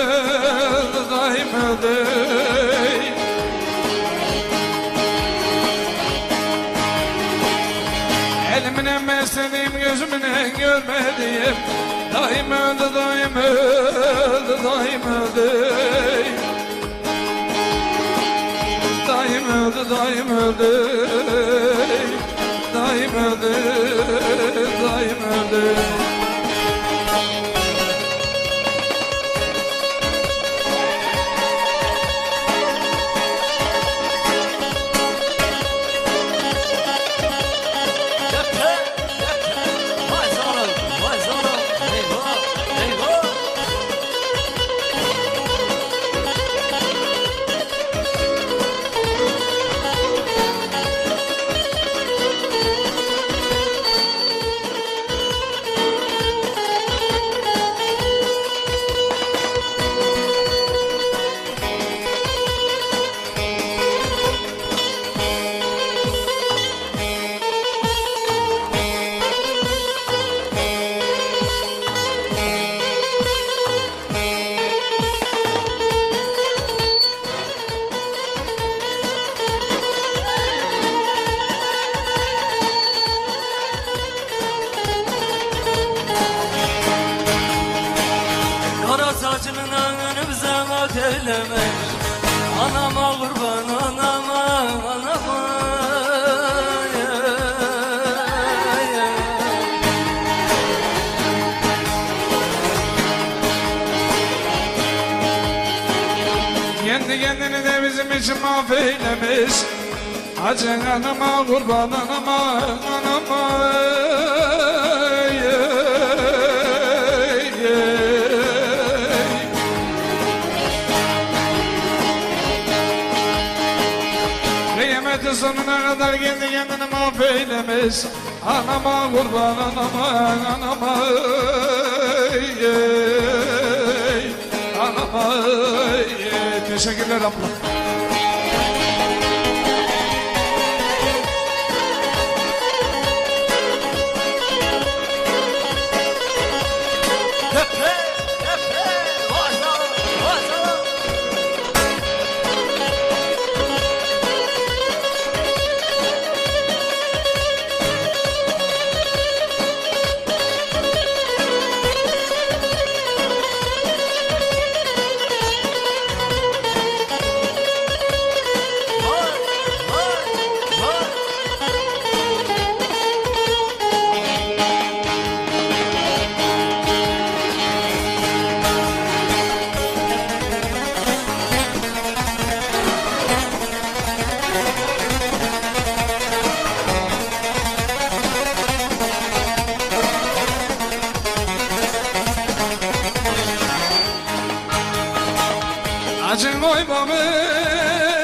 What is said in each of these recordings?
daim öldü, daim öldü. Gözümle görmediğim Daim öldü, daim öldü, daim öldü. Daim öldü, daim öldü. Daim öldü, daim öldü. Kendini de bizim için mahveylemiş Acı anama kurban anama anama sonuna kadar kendi kendini mahveylemiş Anama kurban anama anama ey, ey. Anama ey. Teşekkürler abla Acın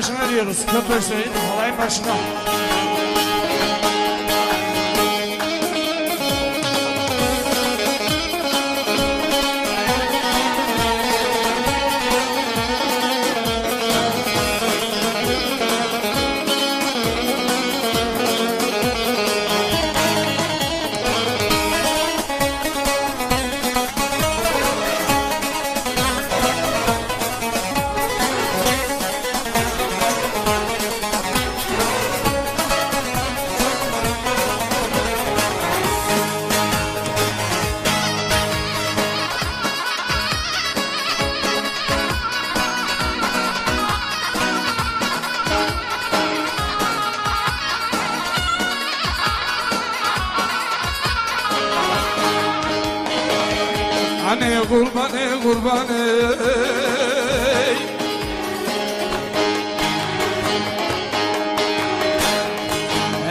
başına diyoruz. Kötü Hüseyin halayın başına.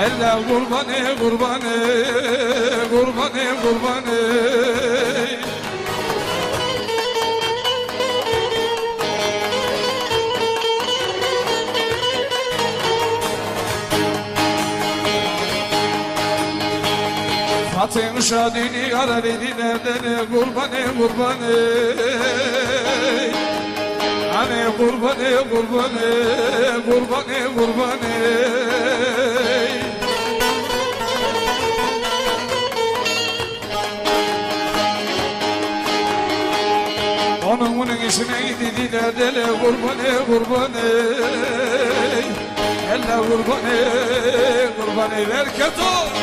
Elle kurbanı kurbanı kurbanı kurbanı Fatih'in şadini ara dediler de kurbanı kurbanı Hani kurbanı kurbanı kurbanı kurbanı Onun bunun işine gidiyorlar dele kurbanı kurbanı Elle kurbanı kurbanı ver keto Eyvah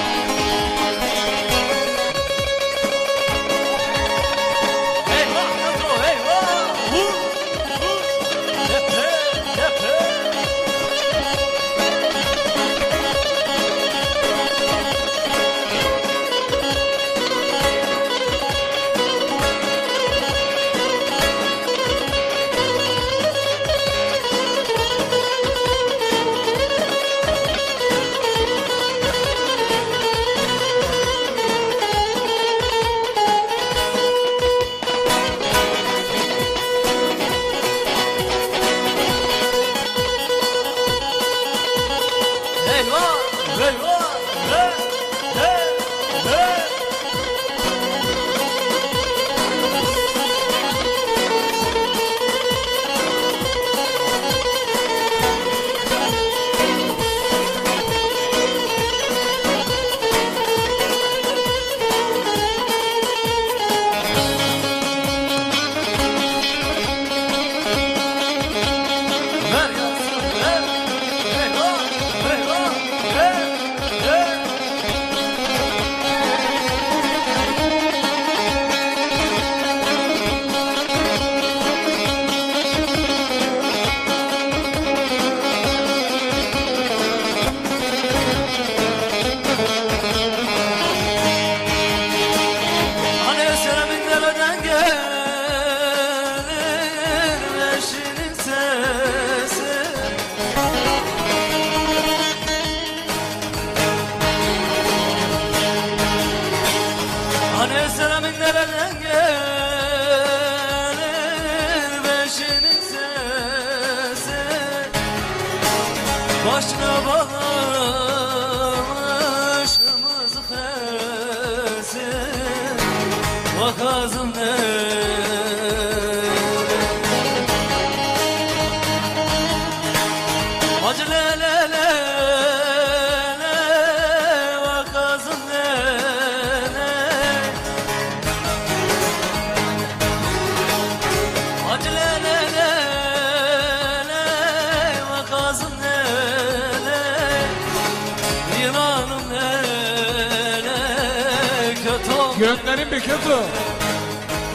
Kötü.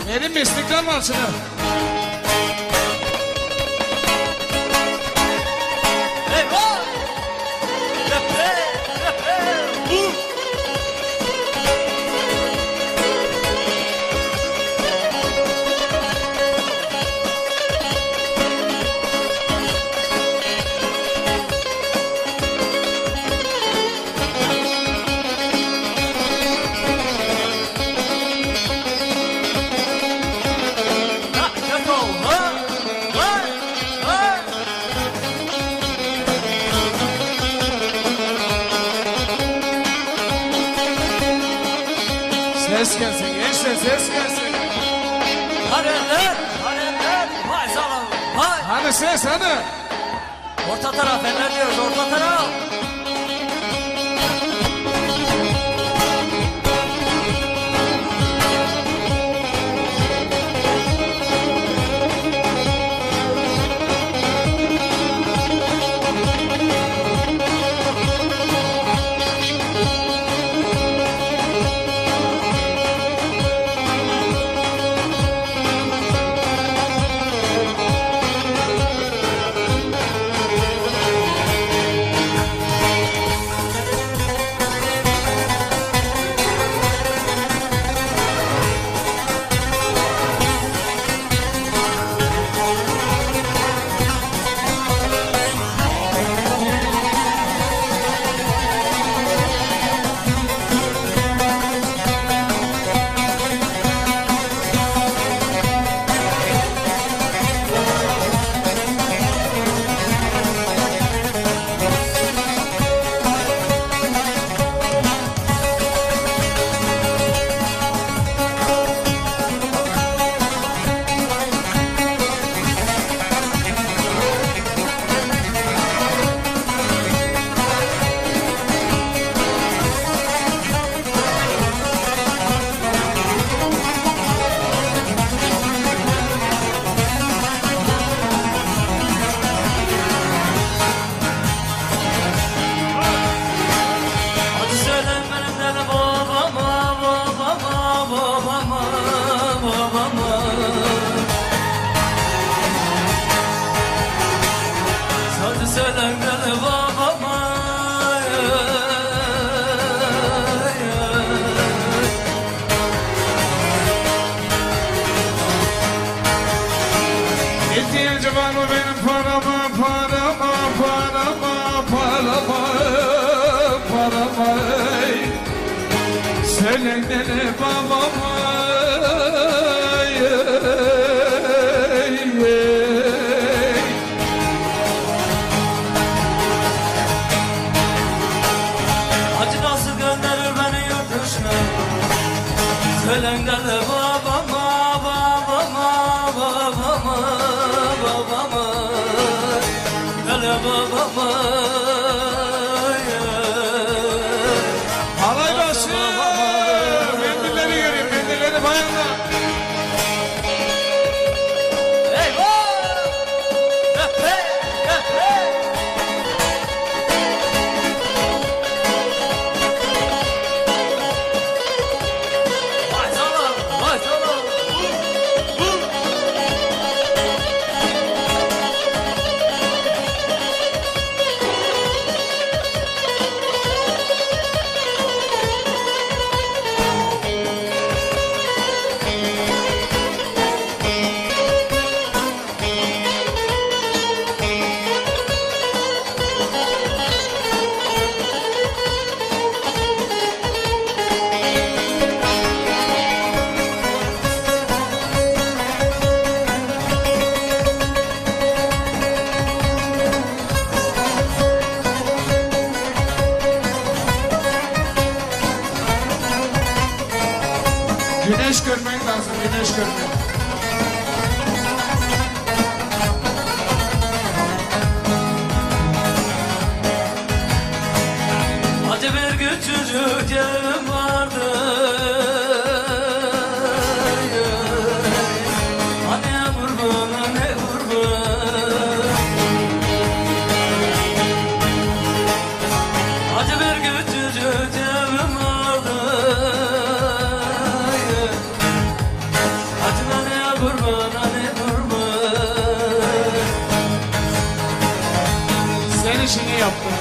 Verin bir istiklal marşını. ses hani. Orta taraf, Fener diyoruz, orta taraf. home. senin için yaptım.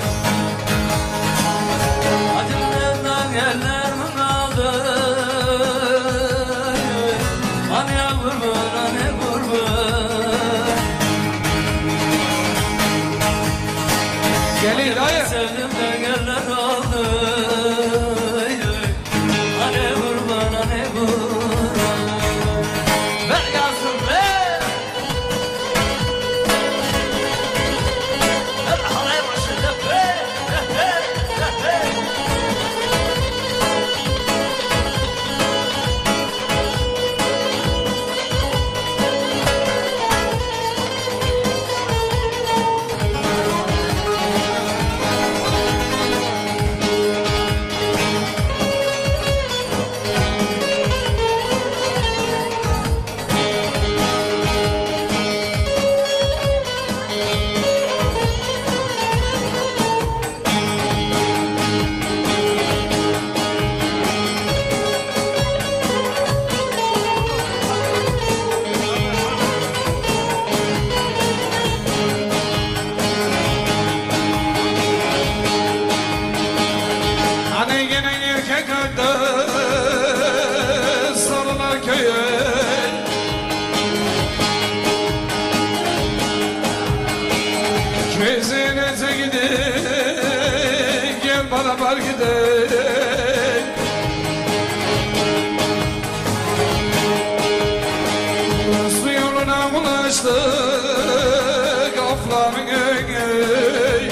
Kırıştık aflamın önü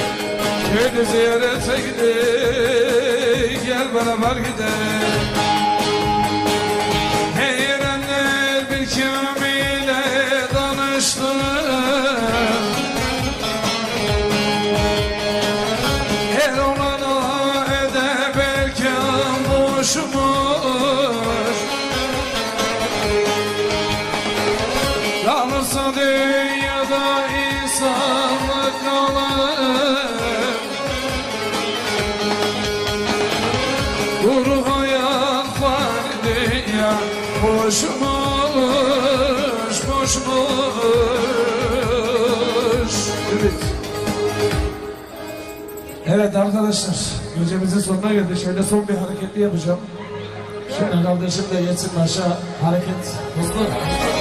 Beni ziyarete gidelim Gel beraber gidelim. Evet arkadaşlar, gecemizin sonuna geldik. Şöyle son bir hareketli yapacağım. Şöyle kardeşim de geçsin aşağı hareket hızlı.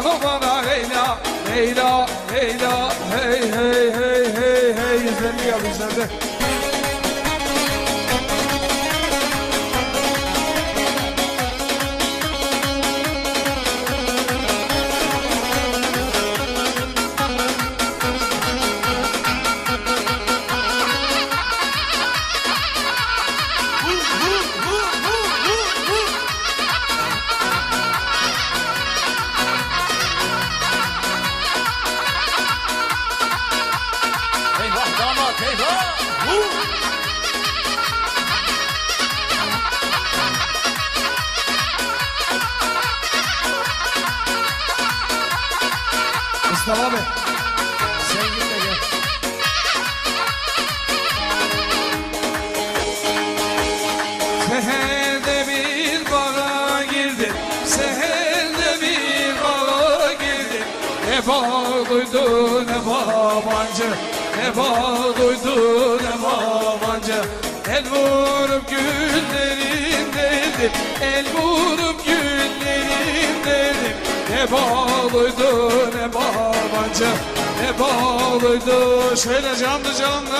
Bana Leyla, Leyla, Leyla. Hey hey hey hey hey 150 yap 150 Vur El vurup güllerim dedim El vurup güllerim dedim Ne bağlıydı ne babancı Ne bağlıydı. Şöyle canlı canlı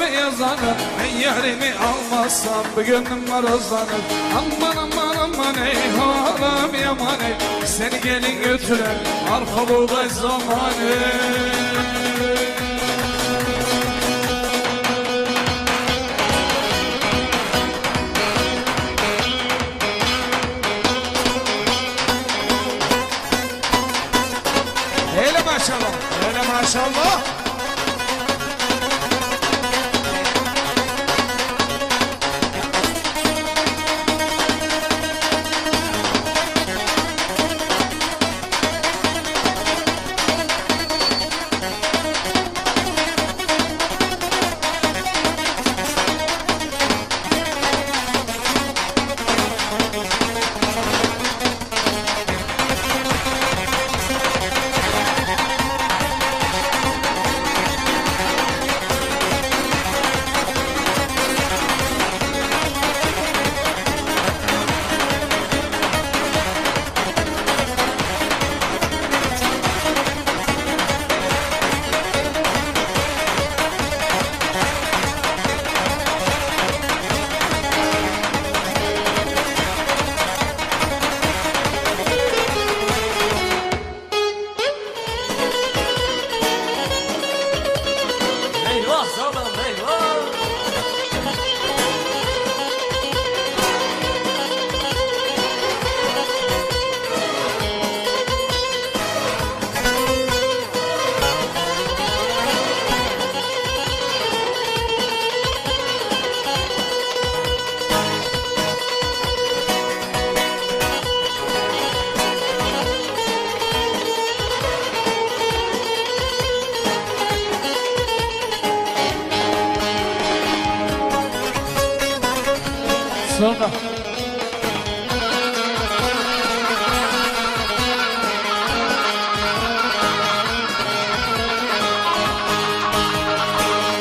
beyazlanır Ben yerimi almazsam bu gönlüm marazlanır Aman aman aman ey halam yaman ey. Seni gelin götüren arka buğday zamanı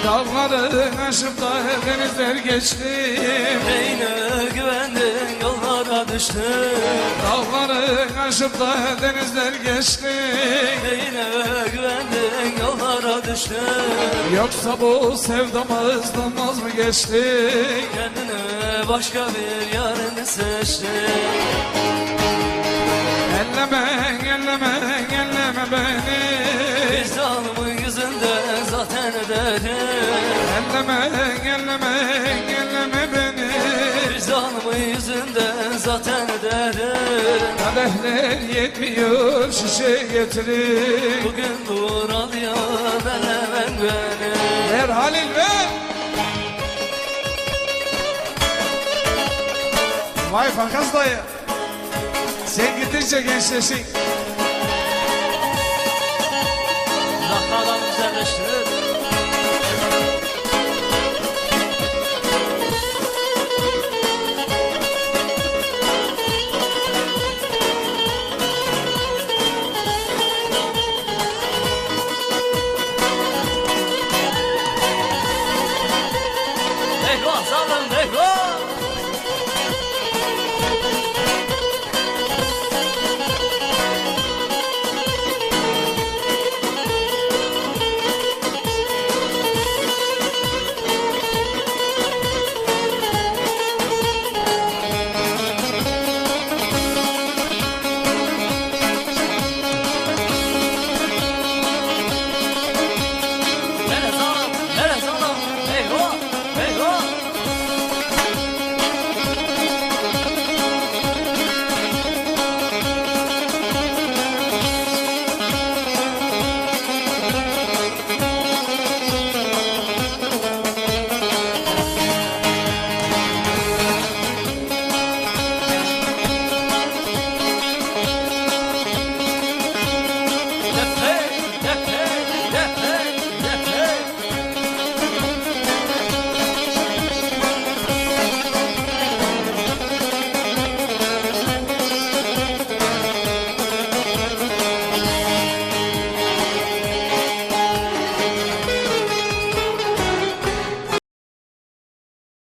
Dağları aşıp da denizler geçtim Neyine güvendin yollara düştün. Dağları aşıp da denizler geçtim Neyine güvendin yollara düştün. Yoksa bu sevdamızdan vaz mı geçtik Kendine başka bir yarını seçtin. Elleme, elleme, elleme beni. Yüzünden ödedim Elleme, elleme, elleme beni. Vicdanımın yüzünden zaten ödedim Kadehler yetmiyor şişe getirin. Bugün buralıya ben hemen beni Ver Halil ver. Vay Fakas dayı. Sen gidince gençleşin Zahradan güzelleştir